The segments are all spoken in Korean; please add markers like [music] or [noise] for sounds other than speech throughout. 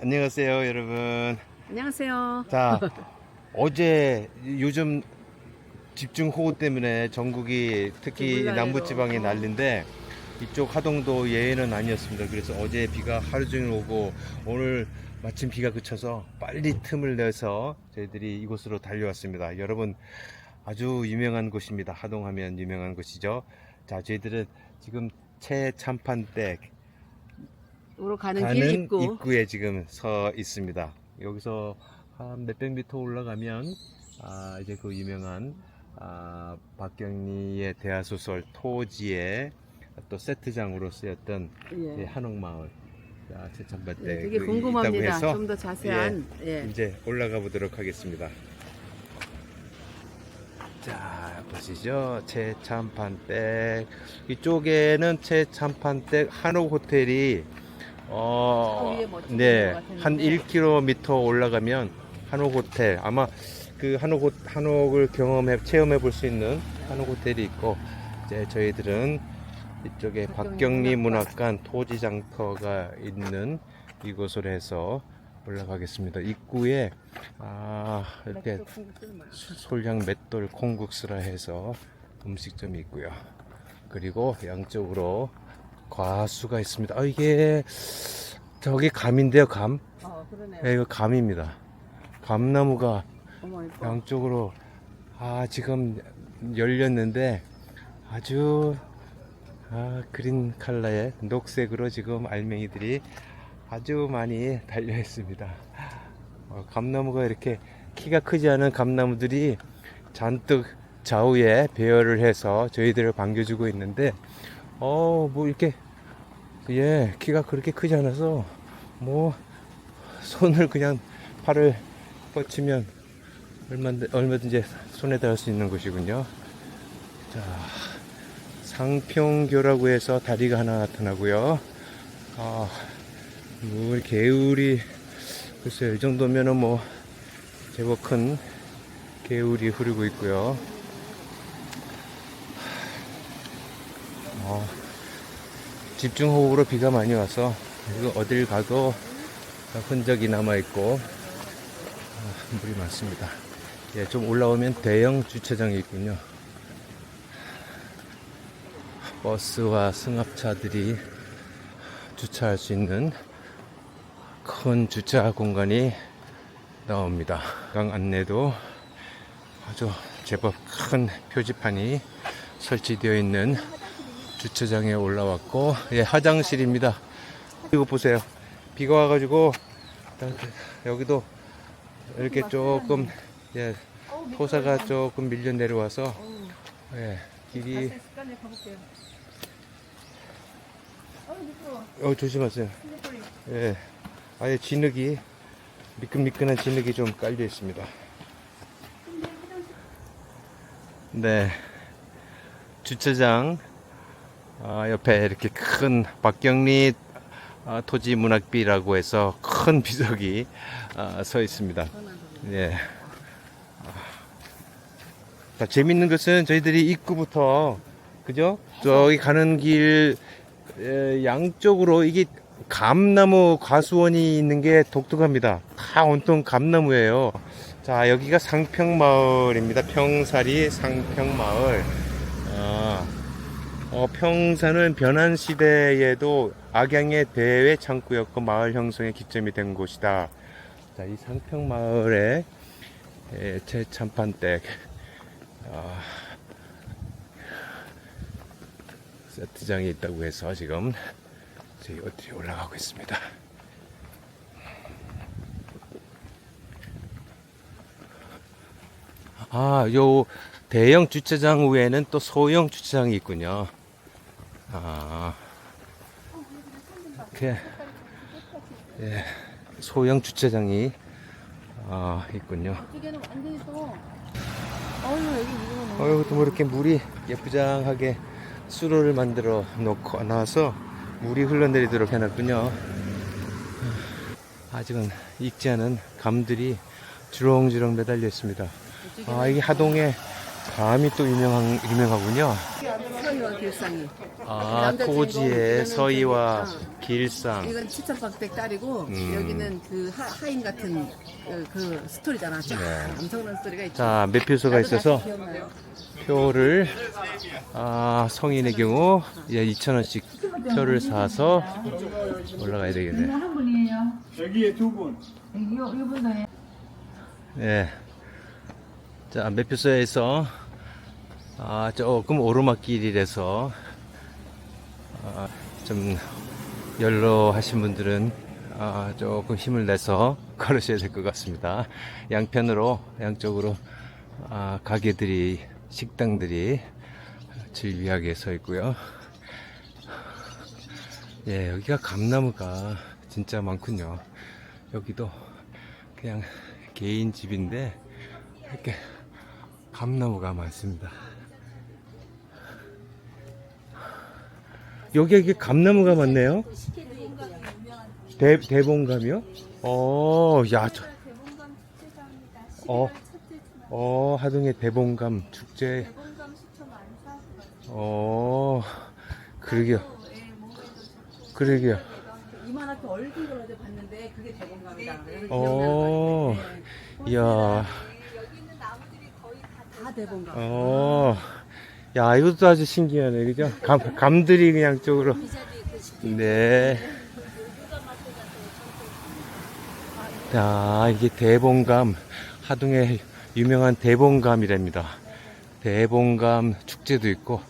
안녕하세요, 여러분. 안녕하세요. 자, 어제 요즘 집중 호우 때문에 전국이 특히 몰라요. 남부 지방이 어. 난리인데 이쪽 하동도 예외는 아니었습니다. 그래서 어제 비가 하루 종일 오고 오늘 마침 비가 그쳐서 빨리 틈을 내서 저희들이 이곳으로 달려왔습니다. 여러분 아주 유명한 곳입니다. 하동하면 유명한 곳이죠. 자, 저희들은 지금 최참판댁 으로 가는, 가는 길 입구. 입구에 지금 서 있습니다. 여기서 한 몇백 미터 올라가면 아, 이제 그 유명한 아, 박경리의 대하소설 토지의 또 세트장으로 쓰였던 이 예. 한옥마을 자, 최참반 예, 때 되게 그 궁금합니다. 좀 더 자세한. 예. 이제 올라가 보도록 하겠습니다. 자, 보시죠. 최참판댁. 이쪽에는 최참판댁 한옥 호텔이 어, 위에 멋진 네, 것. 한 1km 올라가면 한옥 호텔. 아마 그 한옥 호- 한옥을 경험해 체험해 볼 수 있는 한옥 호텔이 있고 이제 저희들은 이쪽에 박경리 박경리 문학관. 문학관 토지 장터가 있는 이곳으로 해서 올라가겠습니다. 입구에 아 이렇게 솔향 맷돌 콩국수라 해서 음식점이 있고요. 그리고 양쪽으로 과수가 있습니다. 아 이게 저기 감인데요, 감. 어, 그러네요. 네, 이거 감입니다. 감나무가 어머. 양쪽으로 아 지금 열렸는데 아주 아 그린 컬러의 녹색으로 지금 알맹이들이 아주 많이 달려 있습니다. 어, 감나무가 이렇게 키가 크지 않은 감나무들이 잔뜩 좌우에 배열을 해서 저희들을 반겨주고 있는데 어 뭐 이렇게 예 키가 그렇게 크지 않아서 뭐 손을 그냥 팔을 뻗치면 얼마든, 얼마든지 손에 닿을 수 있는 곳이군요. 자, 상평교라고 해서 다리가 하나 나타나고요. 아, 물 개울이 글쎄요, 이 정도면은 뭐 제법 큰 개울이 흐르고 있고요. 어, 집중호우로 비가 많이 와서 이거 어딜 가도 흔적이 남아 있고 아, 물이 많습니다. 예, 좀 올라오면 대형 주차장이 있군요. 버스와 승합차들이 주차할 수 있는 큰 주차 공간이 나옵니다. 강 안내도 아주 제법 큰 표지판이 설치되어 있는 주차장에 올라왔고, 예, 화장실입니다. 이거 보세요. 비가 와가지고, 여기도 이렇게 조금, 예, 토사가 조금 밀려 내려와서, 예, 길이. 어, 조심하세요. 예, 아예 진흙이, 미끈미끈한 진흙이 좀 깔려 있습니다. 네. 주차장, 아, 옆에 이렇게 큰 박경리 아, 토지 문학비라고 해서 큰 비석이 아, 서 있습니다. 예. 아. 자, 재밌는 것은 저희들이 입구부터 그죠? 저기 가는 길 에, 양쪽으로 이게 감나무 과수원이 있는 게 독특합니다. 다 온통 감나무예요. 자, 여기가 상평마을입니다. 평사리 상평마을. 아, 어, 평사는 변한 시대에도 악양의 대외 창구였고 마을 형성의 기점이 된 곳이다. 자, 이 상평 마을에 에, 최참판댁 아, 세트장이 있다고 해서 지금 저희 어디 올라가고 있습니다. 아, 요 대형 주차장 외에는 또 소형 주차장이 있군요. 아, 이렇게 예, 소형 주차장이 아, 있군요. 이쪽에는 완전히 또. 어휴, 여기 무거워. 어, 뭐 이렇게 물이 예쁘장하게 수로를 만들어 놓고 나와서 물이 흘러내리도록 해놨군요. 아직은 익지 않은 감들이 주렁주렁 매달려 있습니다. 아, 이게 하동에 감이 또 유명한, 유명하군요. 서희와 길상이. 아, 남자 토지의 이거는 서희와 저기, 어. 길상. 이건 칠천박백 딸이고 음. 여기는 그 하, 하인 같은 그, 그 스토리잖아. 쫙 네. 엄청난 스토리가 있죠. 자, 매표소가 나도 있어서 다시 기억나요. 표를 아, 성인의 경우 예, 2,000원씩 표를 사서 올라가야 되겠네. 한 분이에요. 여기에 두 분. 이거 이분도 해. 예. 자, 매표소에서 아, 조금 오르막길이라서 아, 좀 연로하신 분들은 아, 조금 힘을 내서 [laughs] 걸으셔야 될 것 같습니다. 양편으로 양쪽으로 아, 가게들이 식당들이 질비하게 서 있고요. 예, 여기가 감나무가 진짜 많군요. 여기도 그냥 개인 집인데 이렇게 감나무가 많습니다. 여기 이게 감나무가 많네요. 대 대봉감이요? 어, 야, 저. 어. 11월 첫째 주말 어, 하동의 대봉감 축제. 수초. 어, 그러게요, 예, 몸에도 좋고 그러게요. 이만하게 얼굴 걸 어제 봤는데 그게 대본감이다. 어, 이야, 여기 있는 나무들이 거의 다 다 대본감. 어, 야, 이것도 아주 신기하네, 그죠? 감, 감들이 그냥 쪽으로. 네. 자, 이게 대봉감, 하동의 유명한 대봉감이랍니다. 대봉감 축제도 있고,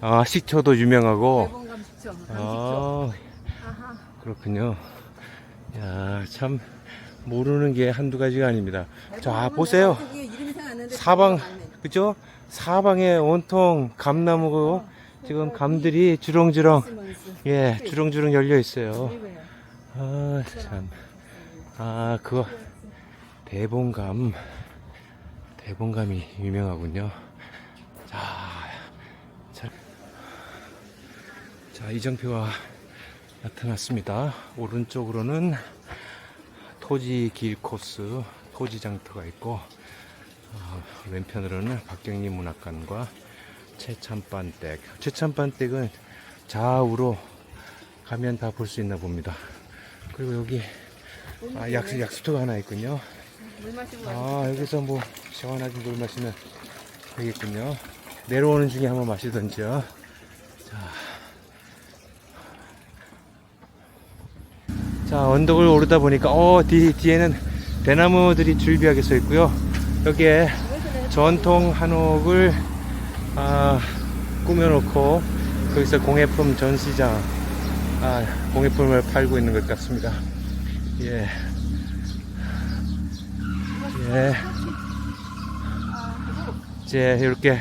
아, 식초도 유명하고, 대본감 식초. 아. 그렇군요. 야, 참, 모르는 게 한두 가지가 아닙니다. 자, 보세요. 사방. 그죠? 사방에 온통 감나무고, 지금 감들이 주렁주렁. 예, 주렁주렁 열려 있어요. 이거예요. 아, 참. 아, 그거, 대봉감. 대봉감이 유명하군요. 자, 자, 자, 이정표가 나타났습니다. 오른쪽으로는 토지 길 코스, 토지 장터가 있고, 어, 왼편으로는 박경리 문학관과 최참반댁. 최참반댁은 좌우로 가면 다 볼 수 있나 봅니다. 그리고 여기 아, 약, 약수터가 하나 있군요. 아, 여기서 뭐 시원하게 물 마시면 되겠군요. 내려오는 중에 한번 마시던지요. 자. 자, 언덕을 오르다 보니까, 어, 뒤, 뒤에는 대나무들이 줄비하게 서 있고요. 여기에 전통 한옥을, 아, 꾸며놓고, 거기서 공예품 전시장, 아, 공예품을 팔고 있는 것 같습니다. 예. 예. 이제 이렇게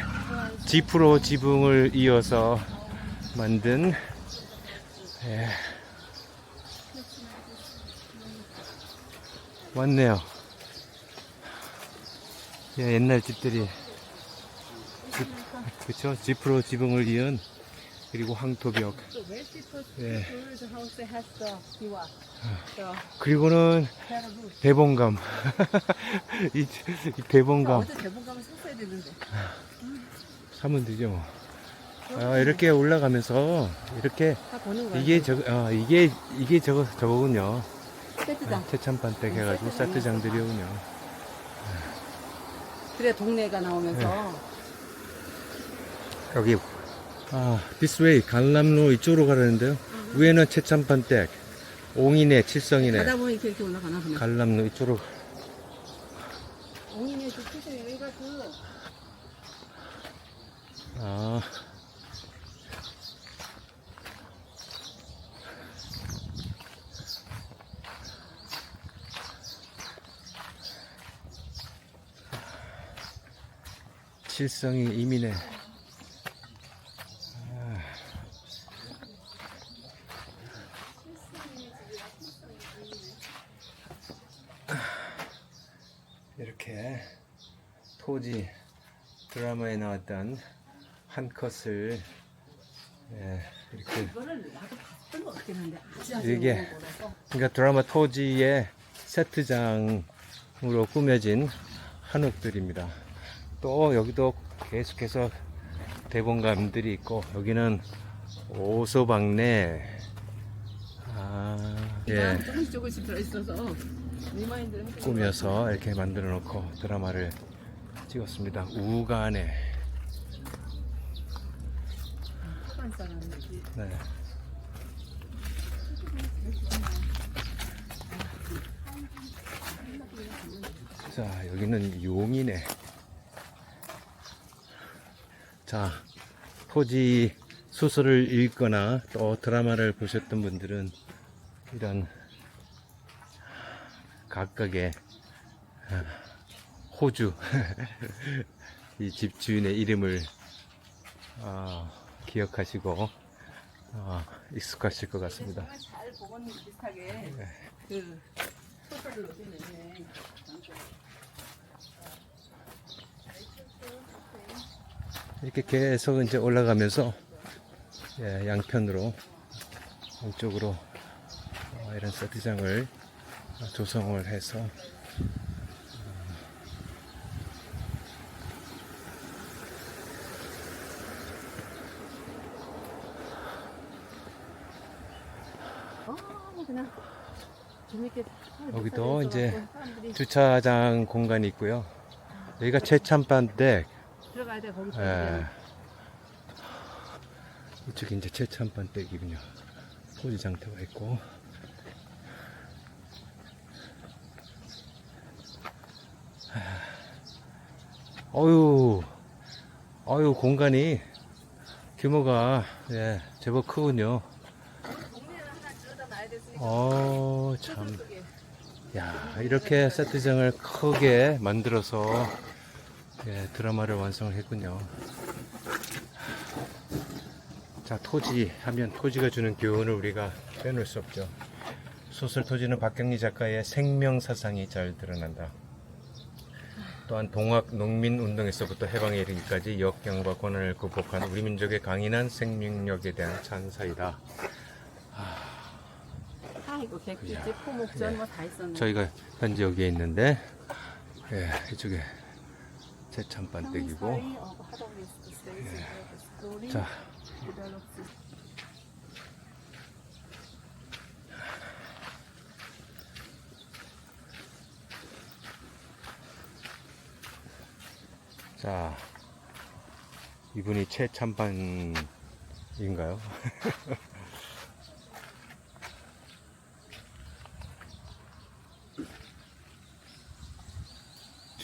지프로 지붕을 이어서 만든 예. 왔네요. 예, 옛날 집들이 집, 그쵸? 지프로 지붕을 이은 그리고 황토벽 예. 그. 저 그리고는. 대봉감 [laughs] 이, 이 어제 대본감을 샀어야 되는데. 사면 되죠. 뭐. 아, 이렇게 올라가면서 이렇게. 이게 저 아, 이게 이게 저거 저거군요. 세트장. 최참반댁 해가지고 사트장들이군요. 그래 동네가 나오면서 네. 여기 아 this way 강남로 이쪽으로 가라는데요. 위에는 최참반댁, 옹이네, 칠성이네, 가다 보니 이렇게, 올라가나 보네. 강남로 이쪽으로 옹이네 그 표정 여기가 그 아 칠성이 이민해. 아. 이렇게 토지 드라마에 나왔던 한 컷을 예, 이렇게 이게. 그러니까 드라마 토지의 세트장으로 꾸며진 한옥들입니다. 또 여기도 계속해서 대본감들이 있고 여기는 오소방내 아, 예. 조금씩 조금씩 들어있어서 리마인드를 해주는 꾸며서 이렇게 만들어 놓고 드라마를 찍었습니다. 우간에. 네. 자, 여기는 용이네. 자, 토지 소설을 읽거나 또 드라마를 보셨던 분들은 이런 각각의 아, 호주 [laughs] 이 집 주인의 이름을 아, 기억하시고 아, 익숙하실 것 같습니다. 정말 잘 복원 비슷하게 그 소설을 넣어주네. 이렇게 계속 이제 올라가면서 예, 양편으로 안쪽으로 어, 이런 세트장을 조성을 해서 어, 재밌게 여기도 이제 주차장 공간이 있고요. 여기가 최참반댁 가야 돼 거기. 예. 이쪽이 이제 최참반 댁이군요. 토지 장터가 있고. 어유, 어유 공간이 규모가 예 제법 크군요. 동네를 하나 지어다 놔야 됐으니까. 어 참. 야 이렇게 세트장을 크게 만들어서 예, 드라마를 완성을 했군요. 자 토지 하면 토지가 주는 교훈을 우리가 빼놓을 수 없죠. 소설 토지는 박경리 작가의 생명 사상이 잘 드러난다. 또한 동학 농민 운동에서부터 해방에 이르기까지 역경과 고난을 극복한 우리 민족의 강인한 생명력에 대한 찬사이다. 아이고 객지지 포목전 뭐다 있었네. 저희가 현재 여기에 있는데 예, 이쪽에 제참반댁이고. 자. 자, 이분이 최참반인가요? [laughs]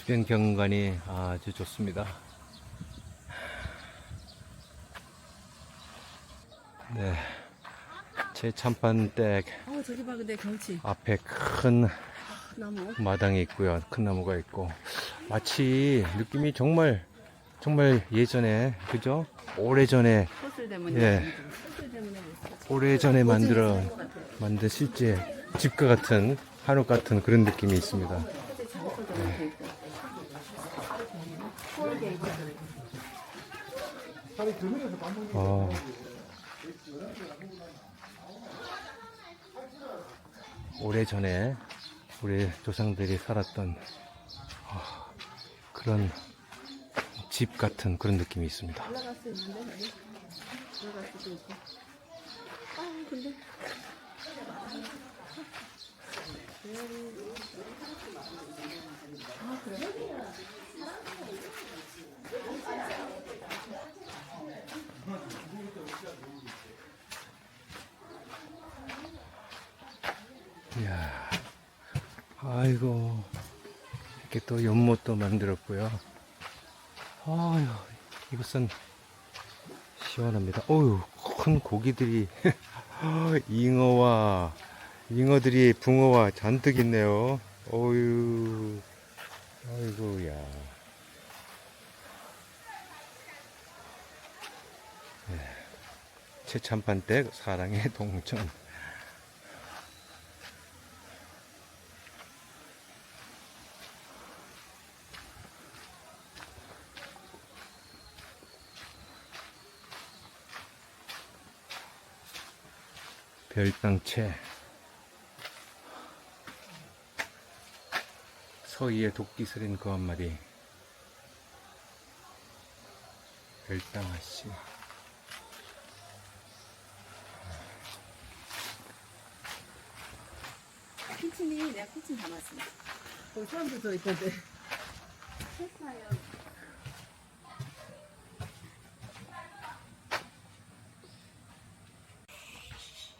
주변 경관이 아주 좋습니다. 네, 최참반댁 어 저기 봐 근데 경치 앞에 큰 나무. 마당이 있고요. 큰 나무가 있고 마치 느낌이 정말 정말 예전에 그죠? 오래전에 때문에. 예. 때문에 뭐 오래전에 만들어. 만든 실제 집과 같은 한옥 같은 그런 느낌이 있습니다. 소설 장소도 이렇게 있고. 톨게이트. 어. 오래전에 우리 조상들이 살았던 아, 그런 집 같은 그런 느낌이 있습니다. 올라갈 수 있는데 여기? 올라갈 수도 있고. 아 근데 이야, 아이고, 이렇게 또 연못도 만들었고요. 아유, 이것은 시원합니다. 어유, 큰 고기들이, [laughs] 잉어와, 잉어들이 붕어와 잔뜩 있네요. 어유, 아이고야. 네, 최참판댁 사랑의 동전. 별당채 서희의 도끼 서린 그 한 마리 별당아씨. 키친이 내가 키친 담았어. 거기 사람도 더 있던데. 했어요.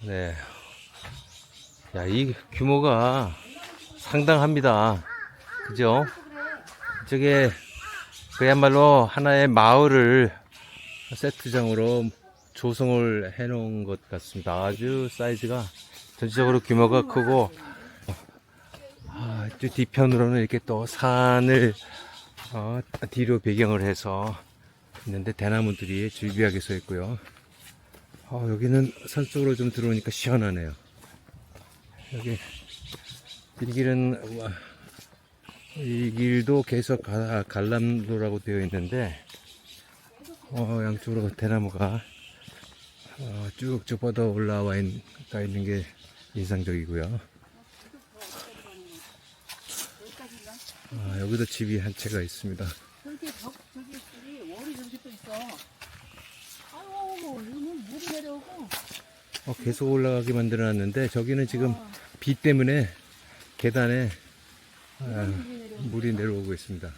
네. 야, 이 규모가 상당합니다. 그죠? 저게 그야말로 하나의 마을을 세트장으로 조성을 해 놓은 것 같습니다. 아주 사이즈가 전체적으로 규모가 크고, 아, 저 뒤편으로는 이렇게 또 산을 어, 뒤로 배경을 해서 있는데 대나무들이 줄비하게 서 있고요. 어, 여기는 산 속으로 좀 들어오니까 시원하네요. 여기 이 길은 와, 이 길도 계속 가- 갈람도라고 되어 있는데 어, 양쪽으로 대나무가 어, 쭉쭉 뻗어 올라와 있, 가 있는 게 인상적이고요. 아, 여기도 집이 한 채가 있습니다. 저기 벽 저기 있어. 아유 물이 내려오고. 어, 계속 올라가게 만들어 놨는데 저기는 지금 비 때문에 계단에 아, 물이 내려오고. 있습니다.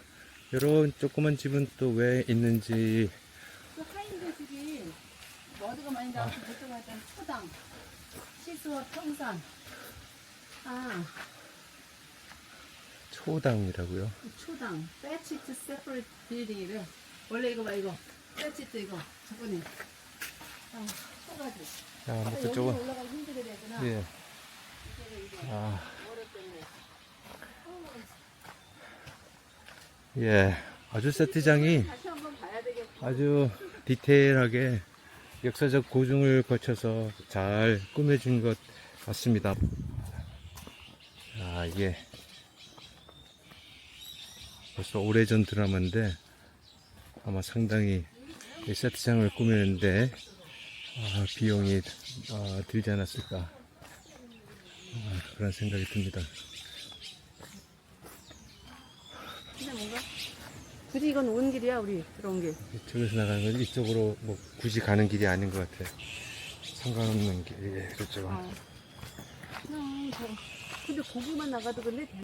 이런 조그만 집은 또 왜 있는지 그 하인들 집이 머리가 많이 나와서 그쪽 하던 초당, 시수와 평산. 아, 초당이라고요. 그 초당. 패치트 세퍼레이트 빌딩이래. 원래 이거 봐 이거. 패치트 이거. 저번에. 아, 초가지. 아, 뭐 여기 그쪽은 올라가기 힘들겠구나. 예. 아. 예. 아주 세트장이. 아주 디테일하게 역사적 고증을 거쳐서 잘 꾸며진 것 같습니다. 아, 이게 벌써 오래전 드라마인데 아마 상당히 이 세트장을 꾸미는데 아, 비용이 아, 들지 않았을까 아, 그런 생각이 듭니다. 근데 뭔가 굳이 이건 온 길이야 우리 들어온 길. 이쪽에서 나가는 건 이쪽으로 뭐 굳이 가는 길이 아닌 것 같아. 상관없는 길, 예, 그렇죠. 아. 그냥 저 근데 고기만 나가도 근데